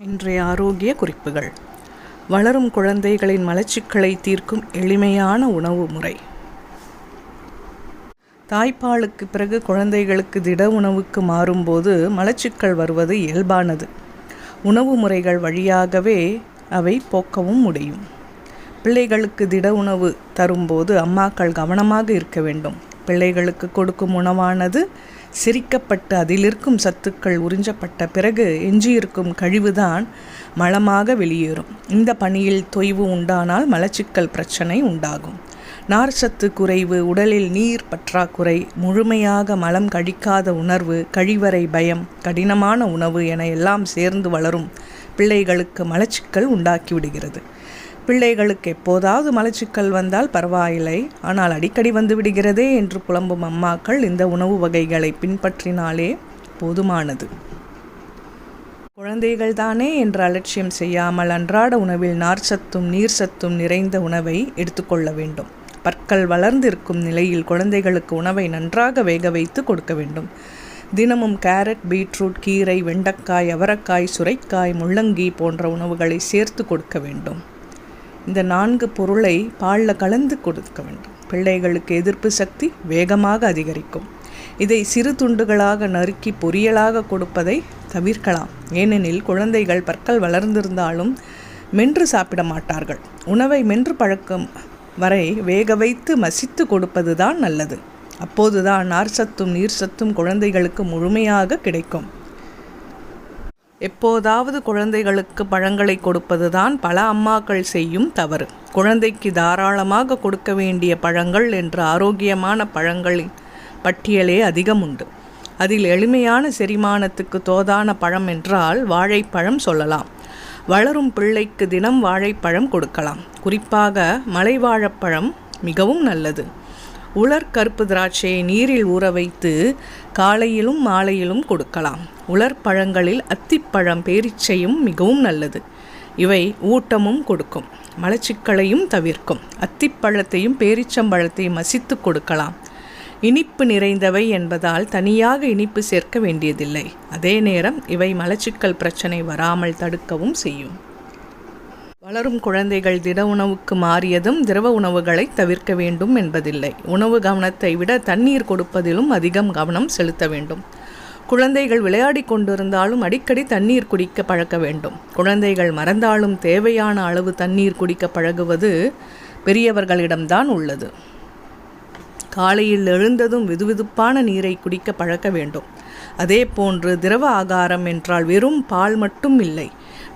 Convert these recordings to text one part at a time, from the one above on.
இன்றைய ஆரோக்கிய குறிப்புகள். வளரும் குழந்தைகளின் மலச்சிக்கலை தீர்க்கும் எளிமையான உணவு முறை. தாய்ப்பாலுக்கு பிறகு குழந்தைகளுக்கு திட உணவுக்கு மாறும்போது மலச்சிக்கல் வருவது இயல்பானது. உணவு முறைகள் வழியாகவே அவை போக்கவும் முடியும். பிள்ளைகளுக்கு திட உணவு தரும்போது அம்மாக்கள் கவனமாக இருக்க வேண்டும். பிள்ளைகளுக்கு கொடுக்கும் உணவானது சிரிக்கப்பட்டு அதிலிருக்கும் சத்துக்கள் உறிஞ்சப்பட்ட பிறகு எஞ்சியிருக்கும் கழிவுதான் மலமாக வெளியேறும். இந்த பணியில் தொய்வு உண்டானால் மலச்சிக்கல் பிரச்சனை உண்டாகும். நார்ச்சத்து குறைவு உடலில் நீர் பற்றாக்குறை முழுமையாக மலம் கழிக்காத உணர்வு கழிவறை பயம் கடினமான உணவு என எல்லாம் சேர்ந்து வளரும் பிள்ளைகளுக்கு மலச்சிக்கல் உண்டாக்கிவிடுகிறது. பிள்ளைகளுக்கு எப்போதாவது மலச்சிக்கல் வந்தால் பரவாயில்லை. ஆனால் அடிக்கடி வந்து விடுகிறதே என்று புலம்பும் அம்மாக்கள் இந்த உணவு வகைகளை பின்பற்றினாலே போதுமானது. குழந்தைகள் தானே என்று அலட்சியம் செய்யாமல் அன்றாட உணவில் நார் சத்தும் நீர் சத்தும் நிறைந்த உணவை எடுத்துக்கொள்ள வேண்டும். பற்கள் வளர்ந்திருக்கும் நிலையில் குழந்தைகளுக்கு உணவை நன்றாக வேக வைத்து கொடுக்க வேண்டும். தினமும் கேரட் பீட்ரூட் கீரை வெண்டைக்காய் அவரக்காய் சுரைக்காய் முள்ளங்கி போன்ற உணவுகளை சேர்த்து கொடுக்க வேண்டும். இந்த நான்கு பொருளை பாலில் கலந்து கொடுக்க வேண்டும். பிள்ளைகளுக்கு எதிர்ப்பு சக்தி வேகமாக அதிகரிக்கும். இதை சிறு துண்டுகளாக நறுக்கி பொரியலாக கொடுப்பதை தவிர்க்கலாம். ஏனெனில் குழந்தைகள் பற்கள் வளர்ந்திருந்தாலும் மென்று சாப்பிட மாட்டார்கள். உணவை மென்று பழக்கம் வரை வேக வைத்து மசித்து கொடுப்பது தான் நல்லது. அப்போதுதான் நார் சத்தும் நீர் சத்தும் குழந்தைகளுக்கு முழுமையாக கிடைக்கும். எப்போதாவது குழந்தைகளுக்கு பழங்களை கொடுப்பதுதான் பல அம்மாக்கள் செய்யும் தவறு. குழந்தைக்கு தாராளமாக கொடுக்க வேண்டிய பழங்கள் என்ற ஆரோக்கியமான பழங்களின் பட்டியலே அதிகம் உண்டு. அதில் எளிமையான செரிமானத்துக்கு தோதான பழம் என்றால் வாழைப்பழம் சொல்லலாம். வளரும் பிள்ளைக்கு தினம் வாழைப்பழம் கொடுக்கலாம். குறிப்பாக மலை வாழைப்பழம் மிகவும் நல்லது. உலர் கருப்பு திராட்சையை நீரில் ஊற வைத்து காலையிலும் மாலையிலும் கொடுக்கலாம். உலர் பழங்களில் அத்திப்பழம் பேரிச்சையும் மிகவும் நல்லது. இவை ஊட்டமும் கொடுக்கும். மலச்சிக்கலையும் தவிர்க்கும். அத்திப்பழத்தையும் பேரிச்சம்பழத்தையும் மசித்து கொடுக்கலாம். இனிப்பு நிறைந்தவை என்பதால் தனியாக இனிப்பு சேர்க்க வேண்டியதில்லை. அதே நேரம் இவை மலச்சிக்கல் பிரச்சனை வராமல் தடுக்கவும் செய்யும். வளரும் குழந்தைகள் திட உணவுக்கு மாறியதும் திரவ உணவுகளை தவிர்க்க வேண்டும் என்பதில்லை. உணவு கவனத்தை விட தண்ணீர் கொடுப்பதிலும் அதிகம் கவனம் செலுத்த வேண்டும். குழந்தைகள் விளையாடி கொண்டிருந்தாலும் அடிக்கடி தண்ணீர் குடிக்க பழக்க வேண்டும். குழந்தைகள் மறந்தாலும் தேவையான அளவு தண்ணீர் குடிக்க பழகுவது பெரியவர்களிடம்தான் உள்ளது. காலையில் எழுந்ததும் விதுவிதுப்பான நீரை குடிக்க பழக்க வேண்டும். அதே போன்று திரவ ஆகாரம் என்றால் வெறும் பால் மட்டும் இல்லை.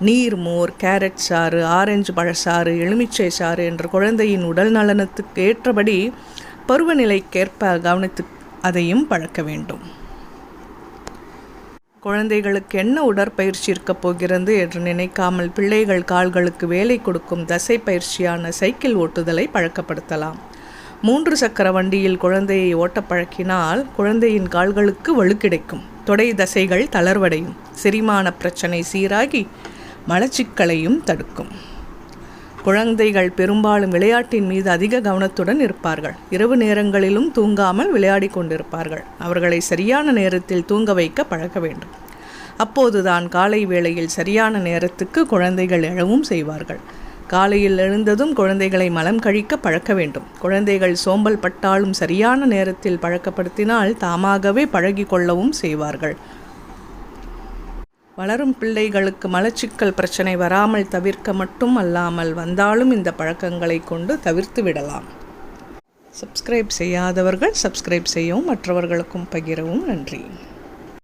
நீர் மோர் கேரட் சாறு ஆரஞ்சு பழச்சாறு எலுமிச்சை சாறு என்ற குழந்தையின் உடல் நலனத்துக்கு ஏற்றபடி பருவநிலைக்கேற்ப கவனித்து அதையும் பழக்க வேண்டும். குழந்தைகளுக்கு என்ன உடற்பயிற்சி இருக்கப் போகிறது என்று நினைக்காமல் பிள்ளைகள் கால்களுக்கு வேலை கொடுக்கும் தசை பயிற்சியான சைக்கிள் ஓட்டுதலை பழக்கப்படுத்தலாம். மூன்று சக்கர வண்டியில் குழந்தையை ஓட்ட பழக்கினால் குழந்தையின் கால்களுக்கு வலுக்கிடைக்கும் தொடை தசைகள் தளர்வடையும். செரிமான பிரச்சனை சீராகி மலச்சிக்கலையும் தடுக்கும். குழந்தைகள் பெரும்பாலும் விளையாட்டின் மீது அதிக கவனத்துடன் இருப்பார்கள். இரவு நேரங்களிலும் தூங்காமல் விளையாடி கொண்டிருப்பார்கள். அவர்களை சரியான நேரத்தில் தூங்க வைக்க பழக்க வேண்டும். அப்போதுதான் காலை வேளையில் சரியான நேரத்துக்கு குழந்தைகள் எழவும் செய்வார்கள். காலையில் எழுந்ததும் குழந்தைகளை மலம் கழிக்க பழக்க வேண்டும். குழந்தைகள் சோம்பல் பட்டாலும் சரியான நேரத்தில் பழக்கப்படுத்தினால் தாமாகவே பழகி கொள்ளவும் செய்வார்கள். வளரும் பிள்ளைகளுக்கு மலச்சிக்கல் பிரச்சனை வராமல் தவிர்க்க மட்டும் அல்லாமல் வந்தாலும் இந்த பழக்கங்களை கொண்டு தவிர்த்து விடலாம். சப்ஸ்கிரைப் செய்யாதவர்கள் சப்ஸ்கிரைப் செய்யவும் மற்றவர்களுக்கும் பகிரவும். நன்றி.